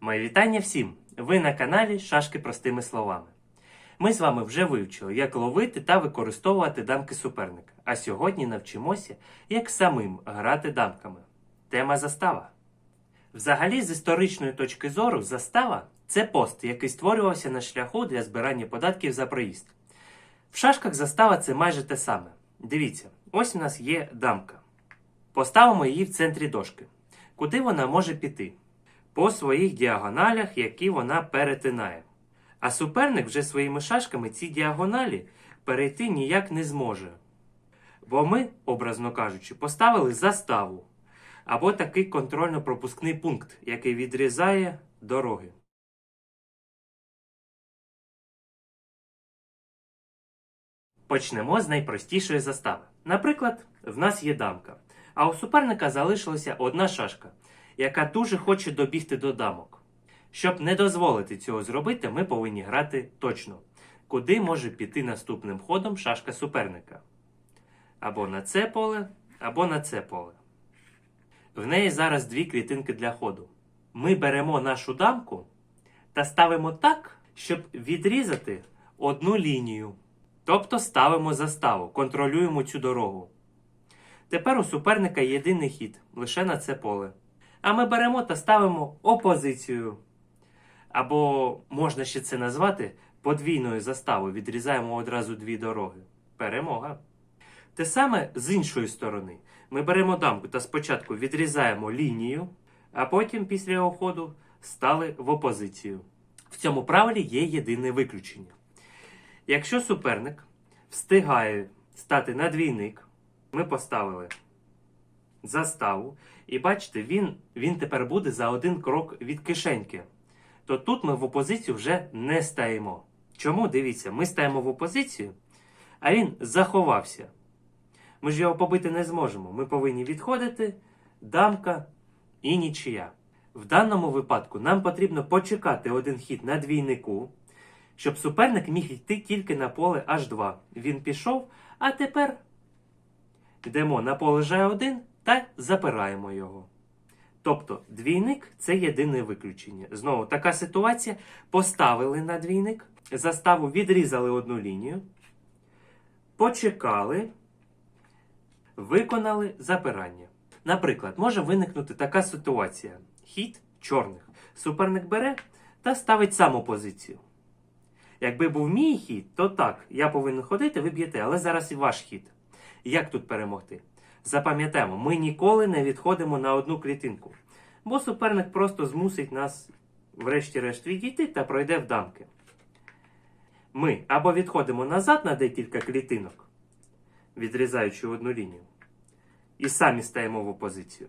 Мої вітання всім! Ви на каналі Шашки простими словами. Ми з вами вже вивчили, як ловити та використовувати дамки суперника. А сьогодні навчимося, як самим грати дамками. Тема застава. Взагалі, з історичної точки зору, застава це пост, який створювався на шляху для збирання податків за проїзд. В шашках застава це майже те саме. Дивіться, ось у нас є дамка. Поставимо її в центрі дошки. Куди вона може піти? По своїх діагоналях, які вона перетинає. А суперник вже своїми шашками ці діагоналі перейти ніяк не зможе. Бо ми, образно кажучи, поставили заставу або такий контрольно-пропускний пункт, який відрізає дороги. Почнемо з найпростішої застави. Наприклад, в нас є дамка, а у суперника залишилася одна шашка, яка дуже хоче добігти до дамок. Щоб не дозволити цього зробити, ми повинні грати точно, куди може піти наступним ходом шашка суперника. Або на це поле, або на це поле. В неї зараз дві клітинки для ходу. Ми беремо нашу дамку та ставимо так, щоб відрізати одну лінію. Тобто ставимо заставу, контролюємо цю дорогу. Тепер у суперника єдиний хід лише на це поле. А ми беремо та ставимо опозицію. Або можна ще це назвати подвійною заставою. Відрізаємо одразу дві дороги. Перемога. Те саме з іншої сторони. Ми беремо дамку та спочатку відрізаємо лінію, а потім після його ходу стали в опозицію. В цьому правилі є єдине виключення. Якщо суперник встигає стати на двійник, ми поставили заставу, і бачите, він, він тепер буде за один крок від кишеньки. То тут ми в опозицію вже не стаємо. Чому? Дивіться, ми стаємо в опозицію, а він заховався. Ми ж його побити не зможемо. Ми повинні відходити, дамка і нічия. В даному випадку нам потрібно почекати один хід на двійнику, щоб суперник міг йти тільки на поле H2. Він пішов, а тепер йдемо на поле G1 та запираємо його. Тобто двійник це єдине виключення. Знову така ситуація. Поставили на двійник, заставу відрізали одну лінію, почекали, виконали запирання. Наприклад, може виникнути така ситуація: хід чорних. Суперник бере та ставить саму позицію. Якби був мій хід, то так, я повинен ходити, ви б'єте, але зараз і ваш хід. Як тут перемогти? Запам'ятаємо, ми ніколи не відходимо на одну клітинку, бо суперник просто змусить нас, врешті-решт, відійти та пройде в дамки. Ми або відходимо назад на декілька клітинок, відрізаючи одну лінію, і самі стаємо в опозицію.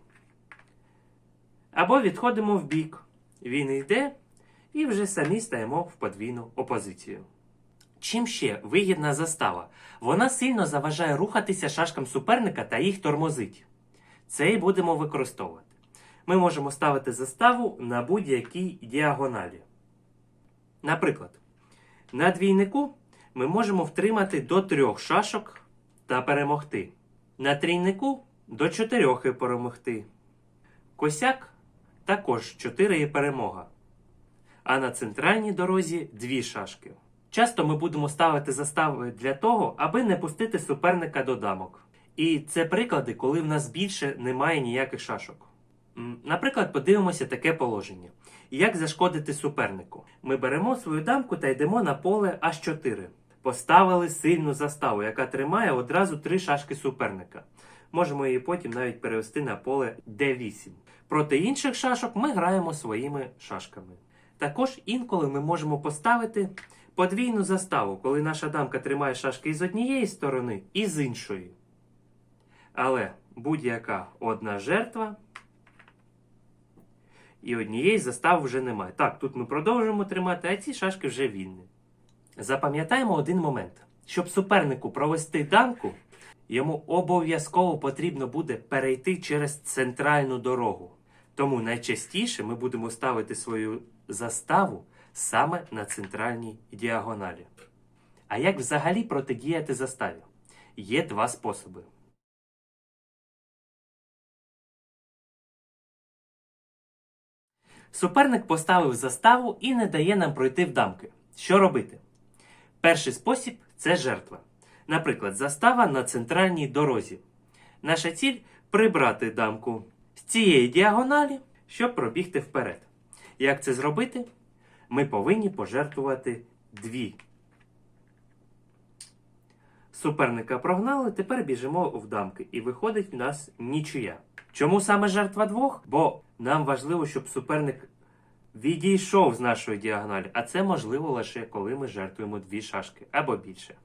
Або відходимо в бік. Він йде, і вже самі стаємо в подвійну опозицію. Чим ще вигідна застава? Вона сильно заважає рухатися шашкам суперника та їх тормозить. Це і будемо використовувати. Ми можемо ставити заставу на будь-якій діагоналі. Наприклад, на двійнику ми можемо втримати до трьох шашок та перемогти. На трійнику до чотирьох і перемогти. Косяк також 4 і перемога. А на центральній дорозі дві шашки. Часто ми будемо ставити застави для того, аби не пустити суперника до дамок. І це приклади, коли в нас більше немає ніяких шашок. Наприклад, подивимося таке положення. Як зашкодити супернику? Ми беремо свою дамку та йдемо на поле H4. Поставили сильну заставу, яка тримає одразу три шашки суперника. Можемо її потім навіть перевести на поле D8. Проти інших шашок ми граємо своїми шашками. Також інколи ми можемо поставити подвійну заставу, коли наша дамка тримає шашки з однієї сторони і з іншої. Але будь-яка одна жертва і однієї застави вже немає. Так, тут ми продовжуємо тримати, а ці шашки вже вільні. Запам'ятаємо один момент. Щоб супернику провести дамку, йому обов'язково потрібно буде перейти через центральну дорогу. Тому найчастіше ми будемо ставити свою заставу саме на центральній діагоналі. А як взагалі протидіяти заставі? Є два способи. Суперник поставив заставу і не дає нам пройти в дамки. Що робити? Перший спосіб це жертва. Наприклад, застава на центральній дорозі. Наша ціль прибрати дамку з цієї діагоналі, щоб пробігти вперед. Як це зробити? Ми повинні пожертвувати дві. Суперника прогнали, тепер біжимо в дамки, і виходить в нас нічия. Чому саме жертва двох? Бо нам важливо, щоб суперник відійшов з нашої діагоналі, а це можливо лише коли ми жертвуємо дві шашки або більше.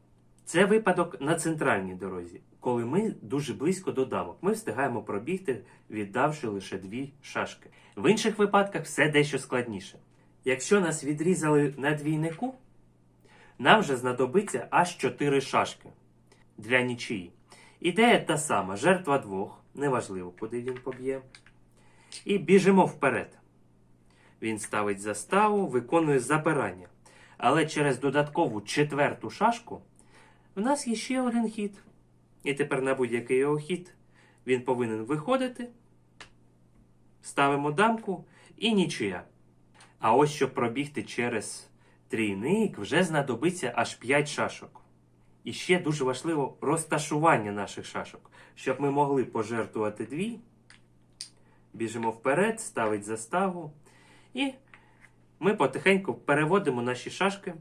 Це випадок на центральній дорозі, коли ми дуже близько до дамок. Ми встигаємо пробігти, віддавши лише дві шашки. В інших випадках все дещо складніше. Якщо нас відрізали на двійнику, нам вже знадобиться аж 4 шашки для нічиї. Ідея та сама: жертва двох, неважливо, куди він поб'є. І біжимо вперед. Він ставить заставу, виконує забирання. Але через додаткову четверту шашку в нас є ще один хід. І тепер на будь-який його хід він повинен виходити. Ставимо дамку і нічия. А ось щоб пробігти через трійник, вже знадобиться аж 5 шашок. І ще дуже важливо розташування наших шашок, щоб ми могли пожертвувати дві. Біжимо вперед, ставить заставу. І ми потихеньку переводимо наші шашки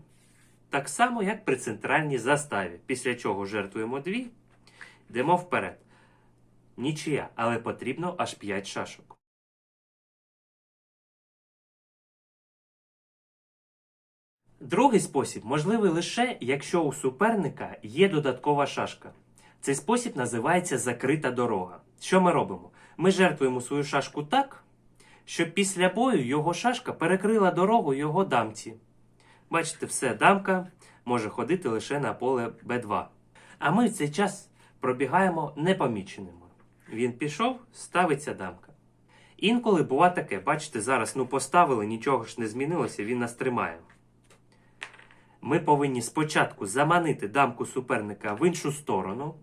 так само, як при центральній заставі. Після чого жертвуємо дві, йдемо вперед. Нічия, але потрібно аж 5 шашок. Другий спосіб можливий лише, якщо у суперника є додаткова шашка. Цей спосіб називається закрита дорога. Що ми робимо? Ми жертвуємо свою шашку так, щоб після бою його шашка перекрила дорогу його дамці. Бачите, все, дамка може ходити лише на поле Б2. А ми в цей час пробігаємо непоміченими. Він пішов, ставиться дамка. Інколи бува таке, бачите, зараз ну поставили, нічого ж не змінилося, він нас тримає. Ми повинні спочатку заманити дамку суперника в іншу сторону,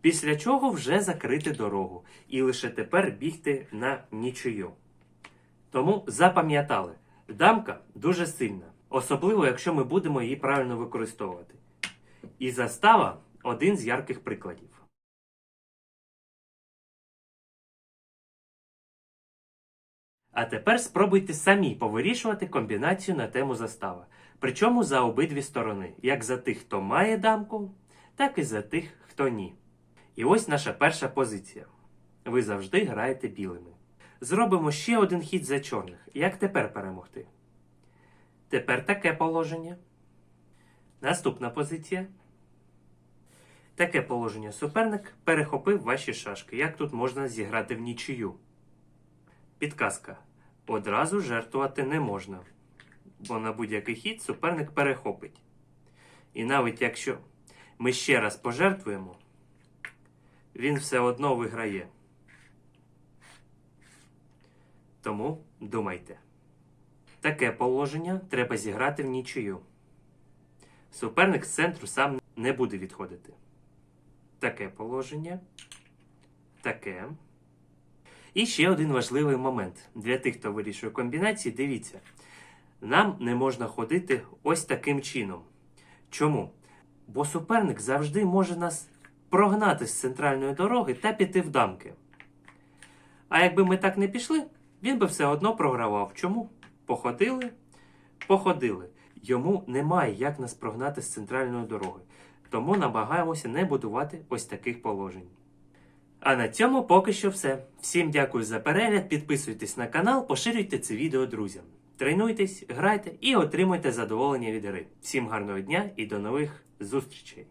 після чого вже закрити дорогу і лише тепер бігти на нічию. Тому запам'ятали, дамка дуже сильна, особливо якщо ми будемо її правильно використовувати. І застава один з ярких прикладів. А тепер спробуйте самі повирішувати комбінацію на тему застава. Причому за обидві сторони, як за тих, хто має дамку, так і за тих, хто ні. І ось наша перша позиція. Ви завжди граєте білими. Зробимо ще один хід за чорних. Як тепер перемогти? Тепер таке положення. Наступна позиція. Таке положення суперник перехопив ваші шашки. Як тут можна зіграти в нічию? Підказка. Одразу жертвувати не можна, бо на будь-який хід суперник перехопить. І навіть якщо ми ще раз пожертвуємо, він все одно виграє. Тому думайте. Таке положення треба зіграти в нічию. Суперник з центру сам не буде відходити. Таке положення. Таке. І ще один важливий момент для тих, хто вирішує комбінації, дивіться, нам не можна ходити ось таким чином. Чому? Бо суперник завжди може нас прогнати з центральної дороги та піти в дамки. А якби ми так не пішли, він би все одно програвав. Чому? Походили, походили. Йому немає як нас прогнати з центральної дороги. Тому намагаємося не будувати ось таких положень. А на цьому поки що все. Всім дякую за перегляд, підписуйтесь на канал, поширюйте це відео друзям. Тренуйтесь, грайте і отримуйте задоволення від гри. Всім гарного дня і до нових зустрічей!